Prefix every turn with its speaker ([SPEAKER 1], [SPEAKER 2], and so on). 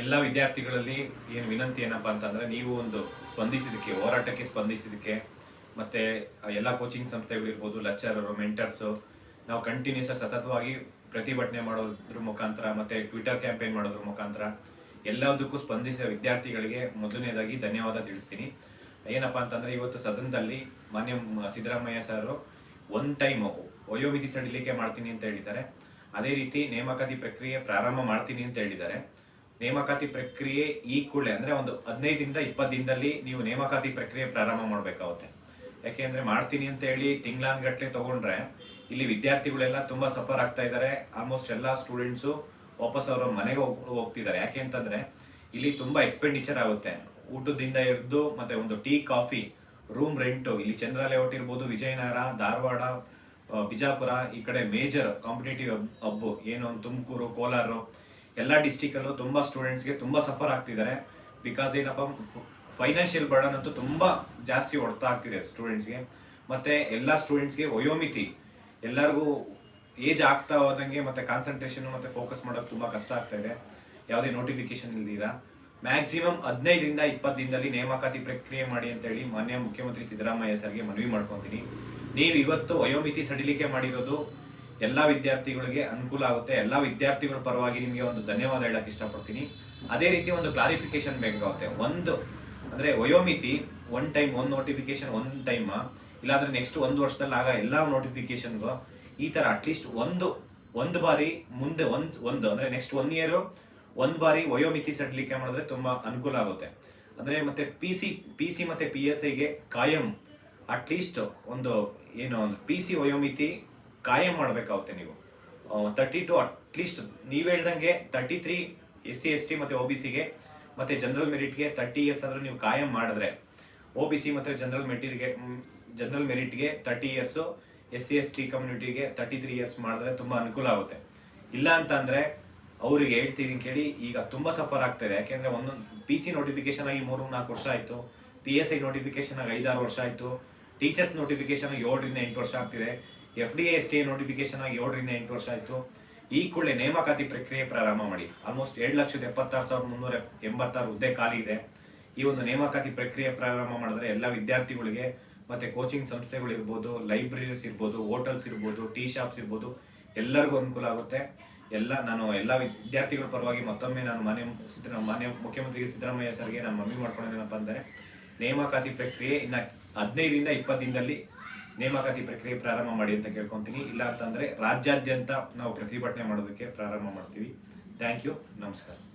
[SPEAKER 1] ಎಲ್ಲ ವಿದ್ಯಾರ್ಥಿಗಳಲ್ಲಿ ಏನು ವಿನಂತಿ ಏನಪ್ಪ ಅಂತಂದ್ರೆ ನೀವು ಒಂದು ಸ್ಪಂದಿಸಿದಕ್ಕೆ ಹೋರಾಟಕ್ಕೆ ಸ್ಪಂದಿಸಿದಕ್ಕೆ ಮತ್ತೆ ಎಲ್ಲ ಕೋಚಿಂಗ್ ಸಂಸ್ಥೆಗಳಿರ್ಬೋದು ಲೆಕ್ಚರರು ಮೆಂಟರ್ಸು ನಾವು ಕಂಟಿನ್ಯೂಸ್ ಸತತವಾಗಿ ಪ್ರತಿಭಟನೆ ಮಾಡೋದ್ರ ಮುಖಾಂತರ, ಮತ್ತೆ ಟ್ವಿಟರ್ ಕ್ಯಾಂಪೇನ್ ಮಾಡೋದ್ರ ಮುಖಾಂತರ ಎಲ್ಲದಕ್ಕೂ ಸ್ಪಂದಿಸಿದ ವಿದ್ಯಾರ್ಥಿಗಳಿಗೆ ಮೊದಲನೇದಾಗಿ ಧನ್ಯವಾದ ತಿಳಿಸ್ತೀನಿ. ಏನಪ್ಪ ಅಂತಂದ್ರೆ ಇವತ್ತು ಸದನದಲ್ಲಿ ಮಾನ್ಯ ಸಿದ್ದರಾಮಯ್ಯ ಸರ್ ಒನ್ ಟೈಮ್ ವಯೋಮಿತಿ ಸಡಿಲಿಕೆ ಮಾಡ್ತೀನಿ ಅಂತ ಹೇಳಿದ್ದಾರೆ. ಅದೇ ರೀತಿ ನೇಮಕಾತಿ ಪ್ರಕ್ರಿಯೆ ಪ್ರಾರಂಭ ಮಾಡ್ತೀನಿ ಅಂತ ಹೇಳಿದ್ದಾರೆ. ನೇಮಕಾತಿ ಪ್ರಕ್ರಿಯೆ ಈ ಕೂಡಲೇ, ಅಂದ್ರೆ ಒಂದು ಹದಿನೈದರಿಂದ ಇಪ್ಪತ್ತು ದಿನದಲ್ಲಿ ನೀವು ನೇಮಕಾತಿ ಪ್ರಕ್ರಿಯೆ ಪ್ರಾರಂಭ ಮಾಡ್ಬೇಕಾಗುತ್ತೆ. ಯಾಕೆಂದ್ರೆ ಮಾಡ್ತೀನಿ ಅಂತ ಹೇಳಿ ತಿಂಗಳಾನ್ಗಟ್ಲೆ ತಗೊಂಡ್ರೆ ಇಲ್ಲಿ ವಿದ್ಯಾರ್ಥಿಗಳೆಲ್ಲ ತುಂಬಾ ಸಫರ್ ಆಗ್ತಾ ಇದ್ದಾರೆ ಆಲ್ಮೋಸ್ಟ್ ಎಲ್ಲ ಸ್ಟೂಡೆಂಟ್ಸು ವಾಪಸ್ ಅವರ ಮನೆಗೆ ಹೋಗ್ ಹೋಗ್ತಿದ್ದಾರೆ ಯಾಕೆ ಅಂತಂದ್ರೆ ಇಲ್ಲಿ ತುಂಬಾ ಎಕ್ಸ್ಪೆಂಡಿಚರ್ ಆಗುತ್ತೆ. ಊಟದಿಂದ ಹಿಡಿದು ಮತ್ತೆ ಒಂದು ಟೀ, ಕಾಫಿ, ರೂಮ್ ರೆಂಟು, ಇಲ್ಲಿ ಚಂದ್ರ ಲೇಔಟ್ ಇರ್ಬೋದು, ವಿಜಯನಗರ, ಧಾರವಾಡ ಬಿಜಾಪುರ, ಈ ಕಡೆ ಮೇಜರ್ ಕಾಂಪಿಟೇಟಿವ್ ಹಬ್ಬು. ಏನು ತುಮಕೂರು, ಕೋಲಾರ ಎಲ್ಲ ಡಿಸ್ಟಿಕಲ್ಲೂ ತುಂಬಾ ಸ್ಟೂಡೆಂಟ್ಸ್ಗೆ ತುಂಬಾ ಸಫರ್ ಆಗ್ತಿದ್ದಾರೆ. ಬಿಕಾಸ್ ಏನಪ್ಪ ಫೈನಾನ್ಷಿಯಲ್ ಬರ್ಡನ್ ಅಂತೂ ತುಂಬಾ ಜಾಸ್ತಿ ಹೊಡ್ತಾ ಆಗ್ತಿದೆ ಸ್ಟೂಡೆಂಟ್ಸ್ಗೆ ಮತ್ತೆ ಎಲ್ಲ ಸ್ಟೂಡೆಂಟ್ಸ್ಗೆ ವಯೋಮಿತಿ. ಎಲ್ಲರಿಗೂ ಏಜ್ ಆಗ್ತಾ ಹೋದಂಗೆ ಮತ್ತೆ ಕಾನ್ಸಂಟ್ರೇಷನ್ ಮತ್ತೆ ಫೋಕಸ್ ಮಾಡೋದು ತುಂಬಾ ಕಷ್ಟ ಆಗ್ತಾ ಇದೆ. ಯಾವುದೇ ನೋಟಿಫಿಕೇಶನ್ ಇಲ್ದಿರಾ. ಮ್ಯಾಕ್ಸಿಮಮ್ ಹದಿನೈದರಿಂದ ಇಪ್ಪತ್ತು ದಿನದಲ್ಲಿ ನೇಮಕಾತಿ ಪ್ರಕ್ರಿಯೆ ಮಾಡಿ ಅಂತ ಹೇಳಿ ಮಾನ್ಯ ಮುಖ್ಯಮಂತ್ರಿ ಸಿದ್ದರಾಮಯ್ಯ ಸರ್ಗೆ ಮನವಿ ಮಾಡ್ಕೊತೀನಿ. ನೀವು ಇವತ್ತು ವಯೋಮಿತಿ ಸಡಿಲಿಕೆ ಮಾಡಿರೋದು ಎಲ್ಲಾ ವಿದ್ಯಾರ್ಥಿಗಳಿಗೆ ಅನುಕೂಲ ಆಗುತ್ತೆ. ಎಲ್ಲಾ ವಿದ್ಯಾರ್ಥಿಗಳ ಪರವಾಗಿ ನಿಮಗೆ ಒಂದು ಧನ್ಯವಾದ ಹೇಳಕ್ಕೆ ಇಷ್ಟಪಡ್ತೀನಿ. ಅದೇ ರೀತಿ ಒಂದು ಕ್ಲಾರಿಫಿಕೇಶನ್ ಬೇಕಾಗುತ್ತೆ ಒಂದು, ಅಂದ್ರೆ ವಯೋಮಿತಿ ಒನ್ ಟೈಮ್ ಒಂದು ನೋಟಿಫಿಕೇಶನ್ ಒನ್ ಟೈಮ್ ಇಲ್ಲಾಂದರೆ ನೆಕ್ಸ್ಟ್ ಒಂದು ವರ್ಷದಲ್ಲಿ ಆಗ ಎಲ್ಲಾ ನೋಟಿಫಿಕೇಶನ್ಗೂ ಈ ತರ ಅಟ್ಲೀಸ್ಟ್ ಒಂದು ಒಂದು ಬಾರಿ ಮುಂದೆ ಒಂದು ಒಂದು, ಅಂದ್ರೆ ನೆಕ್ಸ್ಟ್ ಒನ್ ಇಯರ್ ಒಂದು ಬಾರಿ ವಯೋಮಿತಿ ಸಡ್ಲಿಕ್ಕೆ ಮಾಡಿದ್ರೆ ತುಂಬಾ ಅನುಕೂಲ ಆಗುತ್ತೆ. ಅಂದ್ರೆ ಮತ್ತೆ ಪಿ ಸಿ ಪಿ ಸಿ ಮತ್ತೆ ಪಿ ಎಸ್ ಐಗೆ ಕಾಯಂ. ಅಟ್ಲೀಸ್ಟ್ ಒಂದು, ಏನು, ಒಂದು ಪಿ ಸಿ ವಯೋಮಿತಿ ಕಾಯಂ ಮಾಡಬೇಕಾಗುತ್ತೆ ನೀವು. ತರ್ಟಿ ಟು ಅಟ್ಲೀಸ್ಟ್ ನೀವು ಹೇಳ್ದಂಗೆ thirty three S C S T ಮತ್ತೆ ಒ ಬಿ ಸಿಗೆ ಮತ್ತೆ ಜನರಲ್ ಮೆರಿಟ್ಗೆ ತರ್ಟಿ ಇಯರ್ಸ್ ಆದರೂ ನೀವು ಕಾಯಂ ಮಾಡಿದ್ರೆ ಒ ಬಿ ಸಿ ಮತ್ತೆ ಜನರಲ್ ಮೆರಿಟ್ಗೆ general ಮೆರಿಟ್ಗೆ thirty years S C S T ಕಮ್ಯುನಿಟಿಗೆ thirty three years ಮಾಡಿದ್ರೆ ತುಂಬಾ ಅನುಕೂಲ ಆಗುತ್ತೆ. ಇಲ್ಲ ಅಂತಂದರೆ ಅವರಿಗೆ ಹೇಳ್ತಿದ್ದೀನಿ ಕೇಳಿ, ಈಗ ತುಂಬಾ ಸಫರ್ ಆಗ್ತಾಯಿದೆ ಯಾಕೆಂದರೆ ಯಾಕೆಂದ್ರೆ ಒಂದೊಂದು ಪಿ ಸಿ ನೋಟಿಫಿಕೇಶನ್ ಆಗಿ ಮೂರು ನಾಲ್ಕು ವರ್ಷ ಆಯ್ತು. ಪಿ ಎಸ್ ಐ ನೋಟಿಫಿಕೇಶನ್ ಆಗಿ ಐದಾರು ವರ್ಷ ಆಯ್ತು. ಟೀಚರ್ಸ್ ನೋಟಿಫಿಕೇಶನ್ ಏಳರಿಂದ ಎಂಟು ವರ್ಷ ಆಗ್ತಿದೆ. F D S T notification ಆಗಿ ಏಳರಿಂದ ಎಂಟು ವರ್ಷ ಆಯಿತು. ಈ ಕೂಡಲೇ ನೇಮಕಾತಿ ಪ್ರಕ್ರಿಯೆ ಪ್ರಾರಂಭ ಮಾಡಿ. ಆಲ್ಮೋಸ್ಟ್ ಎರಡು ಲಕ್ಷದ ಎಪ್ಪತ್ತಾರು ಸಾವಿರದ ಮುನ್ನೂರ ಎಂಬತ್ತಾರು ಹುದ್ದೆ ಖಾಲಿ ಇದೆ. ಈ ಒಂದು ನೇಮಕಾತಿ ಪ್ರಕ್ರಿಯೆ ಪ್ರಾರಂಭ ಮಾಡಿದ್ರೆ ಎಲ್ಲ ವಿದ್ಯಾರ್ಥಿಗಳಿಗೆ ಮತ್ತೆ ಕೋಚಿಂಗ್ ಸಂಸ್ಥೆಗಳು ಇರ್ಬೋದು ಲೈಬ್ರರೀಸ್ ಇರ್ಬೋದು ಹೋಟೆಲ್ಸ್ ಇರ್ಬೋದು ಟೀ ಶಾಪ್ಸ್ ಇರ್ಬೋದು, ಎಲ್ಲರಿಗೂ ಅನುಕೂಲ ಆಗುತ್ತೆ. ಎಲ್ಲ ನಾನು ಎಲ್ಲ ವಿದ್ಯಾರ್ಥಿಗಳ ಪರವಾಗಿ ಮತ್ತೊಮ್ಮೆ ನಾನು ಮನೆ ಸಿದ್ದರಾ ಮಾನ್ಯ ಮುಖ್ಯಮಂತ್ರಿ ಸಿದ್ದರಾಮಯ್ಯ ಸರ್ಗೆ ನಾನು ಮಮ್ಮಿ ಮಾಡ್ಕೊಳ್ಳೋದೇನಪ್ಪ ಅಂದರೆ, ನೇಮಕಾತಿ ಪ್ರಕ್ರಿಯೆ ಇನ್ನು ಹದಿನೈದರಿಂದ ಇಪ್ಪತ್ತು ದಿನದಲ್ಲಿ ನೇಮಕಾತಿ ಪ್ರಕ್ರಿಯೆ ಪ್ರಾರಂಭ ಮಾಡಿ ಅಂತ ಕೇಳ್ಕೊತೀನಿ. ಇಲ್ಲ ಅಂತಂದ್ರೆ ರಾಜ್ಯಾದ್ಯಂತ ನಾವು ಪ್ರತಿಭಟನೆ ಮಾಡೋದಕ್ಕೆ ಪ್ರಾರಂಭ ಮಾಡ್ತೀವಿ. ಥ್ಯಾಂಕ್ ಯು ನಮಸ್ಕಾರ.